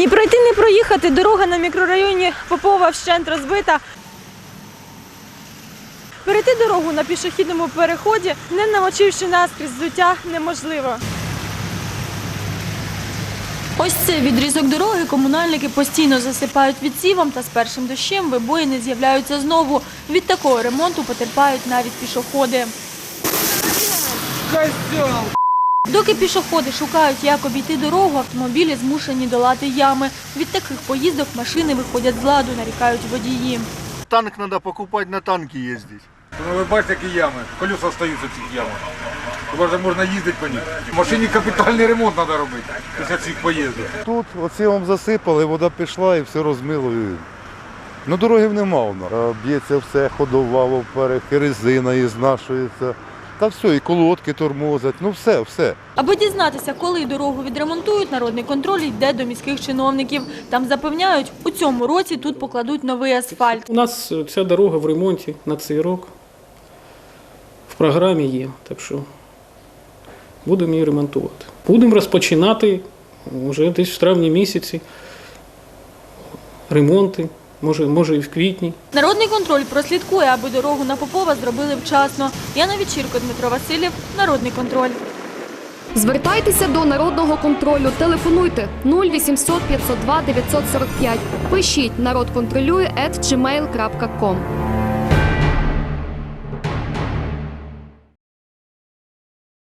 Ні пройти, ні проїхати. Дорога на мікрорайоні Попова вщент розбита. Перейти дорогу на пішохідному переході, не намочивши наскрізь взуття, неможливо. Ось цей відрізок дороги комунальники постійно засипають відсівом та з першим дощем вибоїни з'являються знову. Від такого ремонту потерпають навіть пішоходи. Доки пішоходи шукають, як обійти дорогу, автомобілі змушені долати ями. Від таких поїздок машини виходять з ладу, нарікають водії. Танк надо покупать, на танке ездить. Ну, ви бачите, які ями. Колеса остаються в цих ямах. Хіба ж можна їздити по них? В машині капітальний ремонт треба робити після цих поїздок. Тут оце вам засипали, вода пішла і все розмило. Ну, дорогів нема Б'ється все, ходова вперед, і резина і знашується. Та все, і колодки тормозять, ну все, все. Аби дізнатися, коли дорогу відремонтують, народний контроль йде до міських чиновників. Там запевняють, у цьому році тут покладуть новий асфальт. У нас е, ця дорога в ремонті на цей рік. В програмі є, так що будемо її ремонтувати. Будемо розпочинати вже десь в травні місяці ремонти, може, може і в квітні. Народний контроль прослідкує, аби дорогу на Попова зробили вчасно. Яна Вечірко, Дмитро Васильєв, Народний контроль. Звертайтеся до народного контролю. Телефонуйте 0800 502 945. Пишіть народ контролює.